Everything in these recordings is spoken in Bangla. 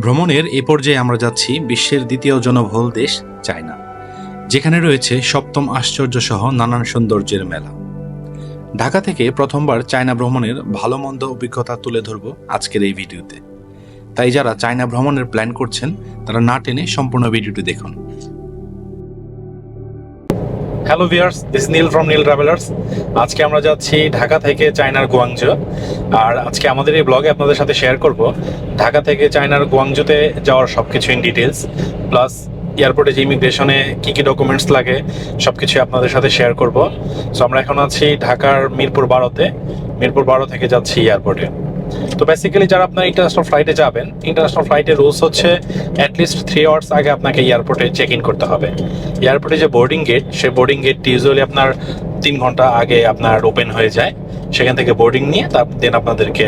ভ্রমণের এ পর্যায়ে আমরা যাচ্ছি বিশ্বের দ্বিতীয় জনবহুল দেশ চায়না, যেখানে রয়েছে সপ্তম আশ্চর্য সহ নানান সৌন্দর্যের মেলা। ঢাকা থেকে প্রথমবার চায়না ভ্রমণের ভালো মন্দ অভিজ্ঞতা তুলে ধরব আজকের এই ভিডিওতে। তাই যারা চায়না ভ্রমণের প্ল্যান করছেন, তারা না টেনে সম্পূর্ণ ভিডিওটি দেখুন। Hello viewers this Neel from Neel travellers আজকে আমরা যাচ্ছি ঢাকা থেকে চায়নার গুয়াংজো আর আজকে আমাদের এই ব্লগে আপনাদের সাথে শেয়ার করব ঢাকা থেকে চায়নার গুয়াংজোতে যাওয়ার সব কিছু ইন ডিটেলস প্লাস এয়ারপোর্টে যে ইমিগ্রেশনে কী কী ডকুমেন্টস লাগে সব কিছু আপনাদের সাথে শেয়ার করব। সো আমরা এখন আছি ঢাকার মিরপুর বারোতে। মিরপুর বারো থেকে যাচ্ছি এয়ারপোর্টে তো বেসিক্যালি যারা আপনার ইন্টারন্যাশনাল ফ্লাইটে যাবেন ইন্টারন্যাশনাল ফ্লাইটের রুলস হচ্ছে অ্যাটলিস্ট থ্রি আওয়ার্স আগে আপনাকে এয়ারপোর্টে চেক ইন করতে হবে। এয়ারপোর্টে যে বোর্ডিং গেট সেই বোর্ডিং গেটটি ইউজুয়ালি আপনার তিন ঘণ্টা আগে আপনার ওপেন হয়ে যায়। সেখান থেকে বোর্ডিং নিয়ে তার দেন আপনাদেরকে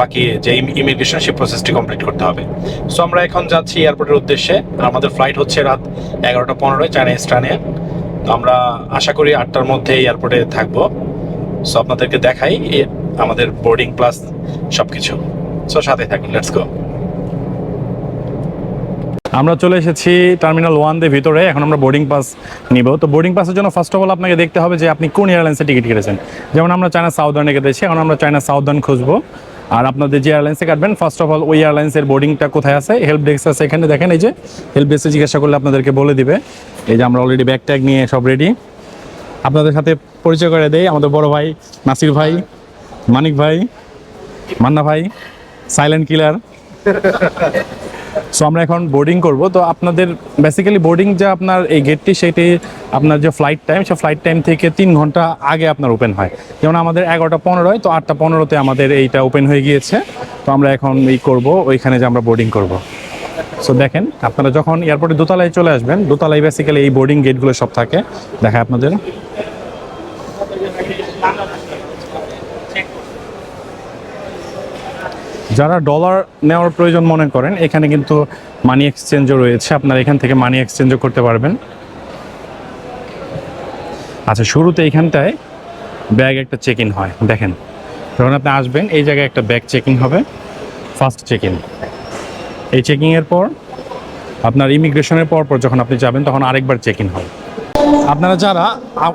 বাকি যে ইমিগ্রেশন সেই প্রসেসটি কমপ্লিট করতে হবে। সো আমরা এখন যাচ্ছি এয়ারপোর্টের উদ্দেশ্যে। আমাদের ফ্লাইট হচ্ছে রাত এগারোটা পনেরোয় চায়না স্টানে আমরা আশা করি আটটার মধ্যে এয়ারপোর্টে থাকব। সো আপনাদেরকে দেখাই আমাদের বোর্ডিং প্লাস সবকিছু। সো সাথে থাকুন লেটস গো আমরা চলে এসেছি টার্মিনাল ওয়ান দিয়ে ভিতরে, এখন আমরা বোর্ডিং পাস নিব। তো বোর্ডিং পাসের জন্য ফার্স্ট অফ অল আপনাকে দেখতে হবে যে আপনি কোন এয়ারলাইন্সে টিকিট কেটেছেন। যেমন আমরা চায়না সাউদার্নে কেটেছি, এখন আমরা চায়না সাউদার্ন খুঁজবো। আর আপনাদের যে এয়ারলাইন্সে কাটবেন ফার্স্ট অফ অল ওই এয়ারলাইন্সের বোর্ডিংটা কোথায় আছে? হেল্প ডেস্ক আছে এখানে। দেখেন এই যে হেল্প ডেস্কে জিজ্ঞাসা করলে আপনাদেরকে বলে দিবে। এই যে আমরা অলরেডি ব্যাগ ট্যাগ নিয়ে সব রেডি আপনাদের সাথে পরিচয় করে দেই, আমাদের বড় ভাই নাসির ভাই। মানিক ভাই, মান্না ভাই সাইলেন্ট কিলার সো আমরা এখন বোর্ডিং করব। তো আপনাদের বেসিক্যালি বোর্ডিং যে আপনার এই গেটটি সেটি আপনার যে ফ্লাইট টাইম সে ফ্লাইট টাইম থেকে তিন ঘণ্টা আগে আপনার ওপেন হয়। যেমন আমাদের এগারোটা পনেরোয়, তো আটটা পনেরোতে আমাদের এইটা ওপেন হয়ে গিয়েছে। তো আমরা এখন এই করব, ওইখানে যে আমরা বোর্ডিং করব। সো দেখেন, আপনারা যখন এয়ারপোর্টে দোতলায় চলে আসবেন, দোতলায় বেসিক্যালি এই বোর্ডিং গেটগুলো সব থাকে। দেখায় আপনাদের। যারা ডলার নেওয়ার প্রয়োজন মনে করেন, এখানে কিন্তু মানি এক্সচেঞ্জও রয়েছে। আপনারা এখান থেকে মানি এক্সচেঞ্জও করতে পারবেন। আচ্ছা শুরুতে এখানটায় ব্যাগ একটা চেক ইন হয়। দেখেন, যখন আপনি আসবেন, এই জায়গায় একটা ব্যাগ চেকিং হবে। ফার্স্ট চেক ইন এই চেকিংয়ের পর, আপনার ইমিগ্রেশনের পর পর যখন আপনি যাবেন, তখন আরেকবার চেক ইন হয় আপনারা যারা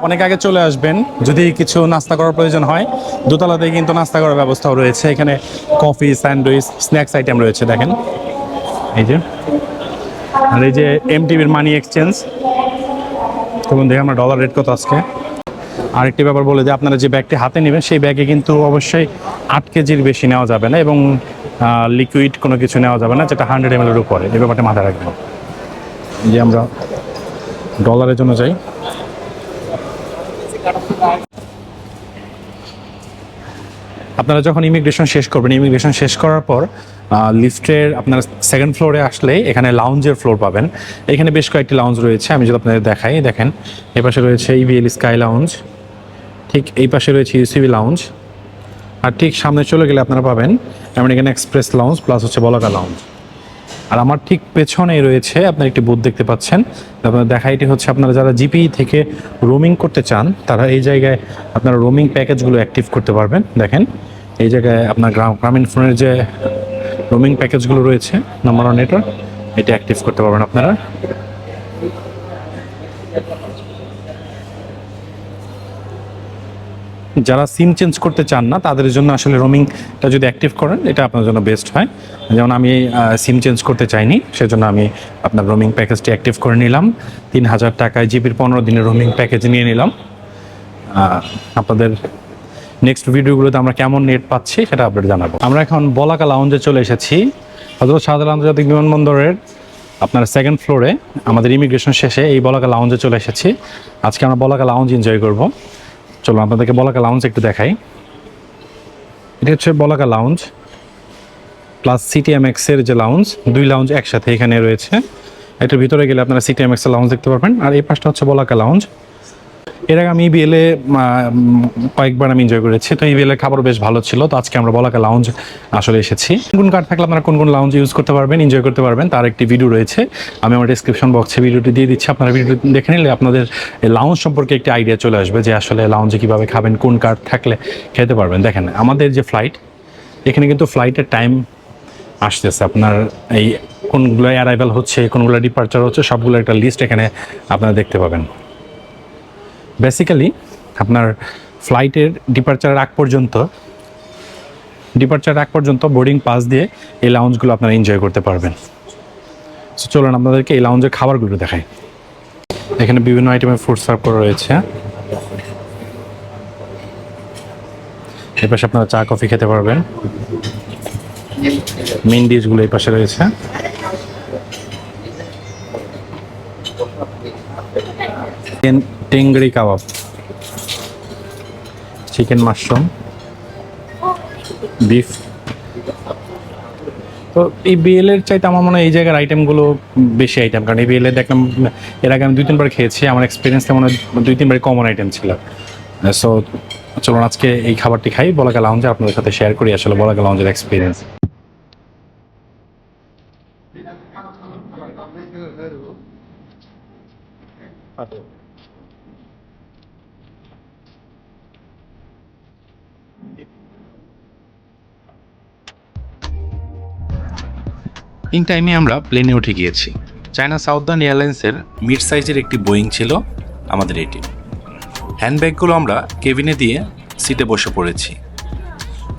অনেক আগে চলে আসবেন, যদি কিছু নাস্তা করার প্রয়োজন হয়, দোতলাতে কিন্তু নাস্তা করার ব্যবস্থাও রয়েছে। এখানে কফি, স্যান্ডউইচ, স্ন্যাক্স আইটেম রয়েছে, দেখেন। এই যে, আর এই যে এম টিভির মানি এক্সচেঞ্জ। তখন দেখে আমরা ডলার রেট কত আজকে? আরেকটি ব্যাপার বলে যে, আপনারা যে ব্যাগটি হাতে নেবেন, সেই ব্যাগে কিন্তু অবশ্যই আট কেজির বেশি নেওয়া যাবে না এবং লিকুইড কোনো কিছু নেওয়া যাবে না, যেটা হান্ড্রেড এম এর উপরে। এই ব্যাপারটা মাথায় রাখবেন। যে আমরা ডলারের জন্য যাই। আপনারা যখন ইমিগ্রেশন শেষ করবেন ইমিগ্রেশন শেষ করার পর লিফটের আপনার সেকেন্ড ফ্লোরে আসলে এখানে লাউঞ্জের ফ্লোর পাবেন। এখানে বেশ কয়েকটি লাউঞ্জ রয়েছে, আমি যদি আপনাদের দেখাই, দেখেন এই পাশে রয়েছে ইভিএল স্কাই লাউঞ্জ ঠিক এই পাশে রয়েছে ইউসিবি লাউঞ্জ আর ঠিক সামনে চলে গেলে আপনারা পাবেন আমেরিকান এক্সপ্রেস লাউঞ্জ প্লাস হচ্ছে বলাকা লাউঞ্জ আর আমার ঠিক পেছনে রয়েছে, আপনার একটি বুথ দেখতে পাচ্ছেন। আপনার দেখা এটি হচ্ছে আপনারা যারা জিপি থেকে রোমিং করতে চান, তারা এই জায়গায় আপনারা রোমিং প্যাকেজগুলো অ্যাক্টিভ করতে পারবেন। দেখেন, এই জায়গায় আপনার গ্রাম, গ্রামীণ ফোনের যে রোমিং প্যাকেজগুলো রয়েছে নাম্বার ওয়ান নেটওয়ার্ক এটা অ্যাক্টিভ করতে পারবেন আপনারা। যারা সিম চেঞ্জ করতে চান না, তাদের জন্য আসলে রোমিংটা যদি অ্যাক্টিভ করেন, এটা আপনার জন্য বেস্ট হয়। যেমন আমি সিম চেঞ্জ করতে চাইনি, সেজন্য আমি আপনার রোমিং প্যাকেজটি অ্যাক্টিভ করে নিলাম। তিন হাজার টাকায় জিবির পনেরো দিনের রোমিং প্যাকেজ নিয়ে নিলাম। আপনাদের নেক্সট ভিডিওগুলোতে আমরা কেমন নেট পাচ্ছি, সেটা আপডেট জানাব। আমরা এখন বলাকা লাউঞ্জে চলে এসেছি। হজরত শাহজালাল আন্তর্জাতিক বিমানবন্দরের আপনার সেকেন্ড ফ্লোরে আমাদের ইমিগ্রেশন শেষে এই বলাকা লাউঞ্জে চলে এসেছি। আজকে আমরা বলাকা লাউঞ্জ এনজয় করব। চলো আপনাদেরকে বলাকা লাউঞ্জ একটু দেখাই। এটা হচ্ছে বলাকা লাউঞ্জ প্লাস সিটিএমএক্সের যে লাউঞ্জ দুই লাউঞ্জ একসাথে এখানে রয়েছে। এটার ভিতরে গেলে আপনারা সিটিএমএক্সের লাউঞ্জ দেখতে পারবেন। আর এই পাশটা হচ্ছে বলাকা লাউঞ্জ এর আগে আমি বিএলে কয়েকবার আমি এনজয় করেছি। তো ইবিএল এর খাবার বেশ ভালো ছিল। তো আজকে আমরা বলাকা লাউঞ্জ আসলে এসেছি। কোন কোন কার্ড থাকলে আপনারা কোন কোন লাউঞ্জ ইউজ করতে পারবেন এনজয় করতে পারবেন, তার একটি ভিডিও রয়েছে। আমি আমার ডিসক্রিপশন বক্সে ভিডিওটি দিয়ে দিচ্ছি। আপনারা ভিডিও দেখে নিলে আপনাদের লাউঞ্জ সম্পর্কে একটি আইডিয়া চলে আসবে যে আসলে লাউঞ্জে কীভাবে খাবেন, কোন কার্ড থাকলে খেতে পারবেন। দেখেন, আমাদের যে ফ্লাইট এখানে কিন্তু ফ্লাইটের টাইম আসতেছে। আপনার এই কোনগুলো অ্যারাইভাল হচ্ছে, কোনগুলো ডিপার্চার হচ্ছে, সবগুলো একটা লিস্ট এখানে আপনারা দেখতে পাবেন। বেসিক্যালি আপনার ফ্লাইটের ডিপার্চারের আগ পর্যন্ত ডিপার্চার আগ পর্যন্ত বোর্ডিং পাস দিয়ে এই লাউঞ্জগুলো আপনারা এনজয় করতে পারবেন। So, চলুন আপনাদেরকে এই লাউঞ্জের খাবারগুলো দেখাই। এখানে বিভিন্ন আইটেমের ফুড সার্ভ করা রয়েছে। এর পাশে আপনারা চা কফি খেতে পারবেন। মেন ডিশগুলো এই পাশে রয়েছে। Tangri kabab. Chicken mushroom. Beef. তো এই বিএলের চাইতে আমার মনে হয় এই জায়গার আইটেমগুলো বেশি আইটেম কারণ এই বিএলে দেখলাম, এর আগে আমি দুই তিনবার খেয়েছি, আমার এক্সপিরিয়েন্স তেমন দুই তিনবার কমন আইটেম ছিল। সো চলুন আজকে এই খাবারটি খাই বলাকা লাউঞ্জে আপনাদের সাথে শেয়ার করি, আসলে বলাকা লাউঞ্জের এক্সপিরিয়েন্স ইন টাইমে আমরা প্লেনে উঠে গিয়েছি। চায়না সাউদার্ন এয়ারলাইন্সের মিড সাইজের একটি বোয়িং ছিল আমাদের এটি হ্যান্ডব্যাগগুলো আমরা কেবিনে দিয়ে সিটে বসে পড়েছি।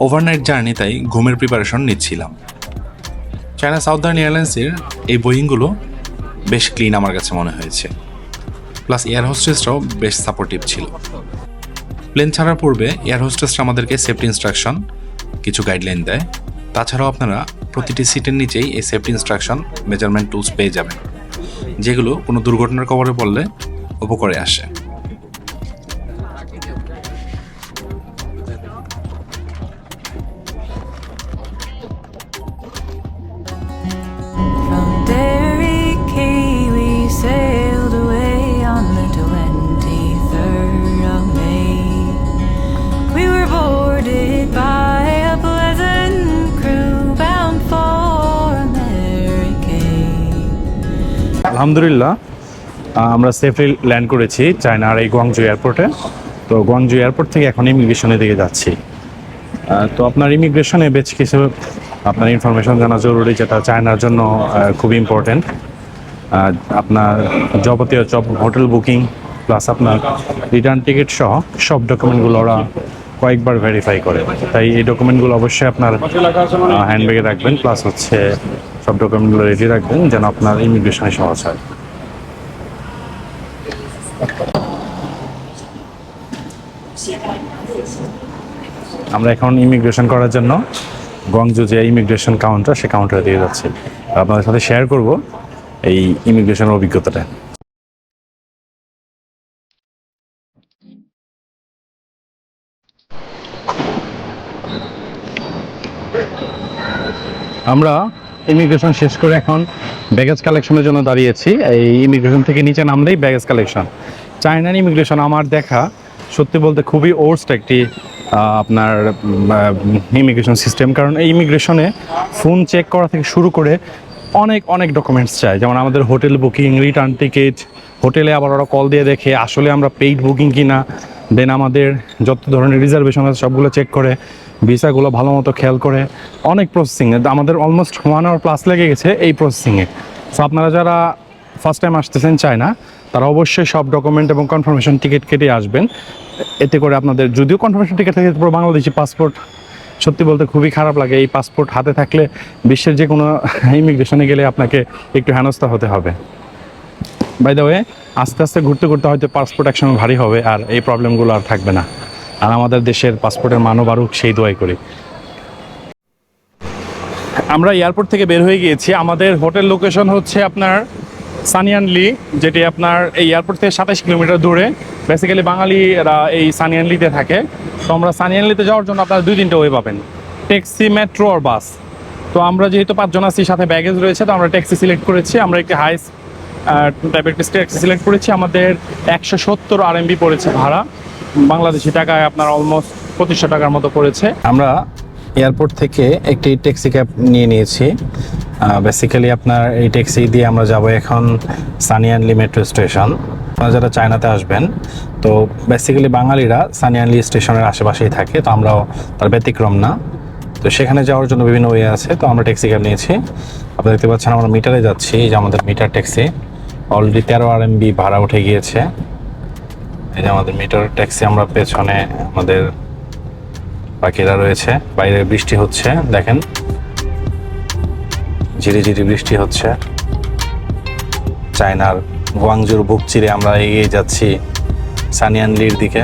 ওভারনাইট জার্নি তাই ঘুমের প্রিপারেশন নিচ্ছিলাম। চায়না সাউদার্ন এয়ারলাইন্সের এই বোয়িংগুলো বেশ ক্লিন আমার কাছে মনে হয়েছে। প্লাস এয়ার হোস্টেসরাও বেশ সাপোর্টিভ ছিল। প্লেন ছাড়ার পূর্বে এয়ার হোস্টেসরা আমাদেরকে সেফটি ইনস্ট্রাকশন কিছু গাইডলাইন দেয়। তাছাড়াও আপনারা প্রতিটি সিটের নিচেই এই সেফটি ইনস্ট্রাকশন মেজারমেন্ট টুলস পেয়ে যাবেন, যেগুলো কোনো দুর্ঘটনার কবরে পড়লে উপকারে আসে। আলহামদুলিল্লাহ আমরা সেফলি ল্যান্ড করেছি চায়নার এই গুয়াংজু এয়ারপোর্টে। তো গুয়াংজু এয়ারপোর্ট থেকে এখন ইমিগ্রেশনের দিকে যাচ্ছি। তো আপনার ইমিগ্রেশনে বেশ কিছু আপনার ইনফরমেশন জানা জরুরি যেটা চায়নার জন্য খুব ইম্পর্টেন্ট আপনার যাবতীয় সব হোটেল বুকিং প্লাস আপনার রিটার্ন টিকিট সহ সব ডকুমেন্টগুলো ওরা কয়েকবার ভেরিফাই করে। তাই এই ডকুমেন্টগুলো অবশ্যই আপনার হ্যান্ডব্যাগে রাখবেন প্লাস হচ্ছে সব ডকুমেন্টগুলো রেডি রাখবেন, যেন আপনার ইমিগ্রেশনে সহজ হয়। আমরা এখন ইমিগ্রেশন করার জন্য গংজু যে ইমিগ্রেশন কাউন্টার সে কাউন্টারে দিয়ে যাচ্ছি। আপনাদের সাথে শেয়ার করব এই ইমিগ্রেশনের অভিজ্ঞতাটা। আমরা ইমিগ্রেশন শেষ করে এখন ব্যাগেজ কালেকশনের জন্য দাঁড়িয়েছি। এই ইমিগ্রেশন থেকে নিচে নামলেই ব্যাগেজ কালেকশন চায়নার ইমিগ্রেশন আমার দেখা, সত্যি বলতে খুবই ওর্স্ট একটি আপনার ইমিগ্রেশন সিস্টেম কারণ এই ইমিগ্রেশনে ফোন চেক করা থেকে শুরু করে অনেক অনেক ডকুমেন্টস চাই। যেমন আমাদের হোটেল বুকিং রিটার্ন টিকিট হোটেলে আবার ওরা কল দিয়ে দেখে, আসলে আমরা পেইড বুকিং কিনা। দেন আমাদের যত ধরনের রিজার্ভেশন আছে সবগুলো চেক করে, ভিসাগুলো ভালো মতো খেয়াল করে, অনেক প্রসেসিং আমাদের অলমোস্ট ওয়ান আওয়ার প্লাস লেগে গেছে এই প্রসেসিংয়ে সো আপনারা যারা ফার্স্ট টাইম আসতেছেন চায়না, তারা অবশ্যই সব ডকুমেন্ট এবং কনফার্মেশন টিকিট কেটে আসবেন। এতে করে আপনাদের, যদিও কনফার্মেশন টিকিট থাকে, পুরো বাংলাদেশি পাসপোর্ট সত্যি বলতে খুবই খারাপ লাগে। এই পাসপোর্ট হাতে থাকলে বিশ্বের যে কোনো ইমিগ্রেশনে গেলে আপনাকে একটু হেনস্থা হতে হবে। বাই দ্য ওয়ে আস্তে আস্তে ঘুরতে ঘুরতে হয়তো পাসপোর্ট একসময় ভারী হবে আর এই প্রবলেমগুলো আর থাকবে না। আর আমাদের দেশের পাসপোর্টের মানও বাড়ুক সেই দোয়াই করি। আমরা এয়ারপোর্ট থেকে বের হয়ে গিয়েছি। আমাদের হোটেল লোকেশন হচ্ছে আপনার সানিয়ানলি যেটি আপনার এই এয়ারপোর্ট থেকে সাতাশ কিলোমিটার দূরে। বেসিক্যালি বাঙালিরা এই সানিয়ানলিতে থাকে। তো আমরা সানিয়ানলিতে যাওয়ার জন্য আপনারা দুই তিনটে ওয়ে পাবেন। ট্যাক্সি মেট্রো আর বাস তো আমরা যেহেতু পাঁচজন আছি, সাথে ব্যাগেজ রয়েছে, তো আমরা ট্যাক্সি সিলেক্ট করেছি। আমরা একটি হাই ট্যাক্সি সিলেক্ট করেছি, আমাদের একশো সত্তর আরএমবি পড়েছে ভাড়া। বাংলাদেশি টাকায় আপনার অলমোস্ট পঁচিশশো টাকার মতো পড়েছে। আমরা এয়ারপোর্ট থেকে একটি ট্যাক্সি ক্যাব নিয়ে নিয়েছি। বেসিক্যালি আপনার এই ট্যাক্সি দিয়ে আমরা যাব এখন সানিয়ানলি মেট্রো স্টেশন আপনারা যারা চায়নাতে আসবেন, তো বেসিক্যালি বাঙালিরা সানিয়ানলি স্টেশনের আশেপাশেই থাকে, তো আমরাও তার ব্যতিক্রম না। তো সেখানে যাওয়ার জন্য বিভিন্ন ওয়ে আছে, তো আমরা ট্যাক্সি ক্যাব নিয়েছি। আপনারা দেখতে পাচ্ছেন আমরা মিটারে যাচ্ছি যে আমাদের মিটার ট্যাক্সি অলরেডি তেরো আর এমবি ভাড়া উঠে গিয়েছে। এই যে আমাদের মিটার ট্যাক্সি আমরা পেছনে আমাদের পাখিরা রয়েছে। বাইরে বৃষ্টি হচ্ছে, দেখেন। ঝিরি ঝিরি বৃষ্টি হচ্ছে। চায়নার গুয়াংজুর বুক চিরে আমরা এগিয়ে যাচ্ছি সানিয়ানলির দিকে।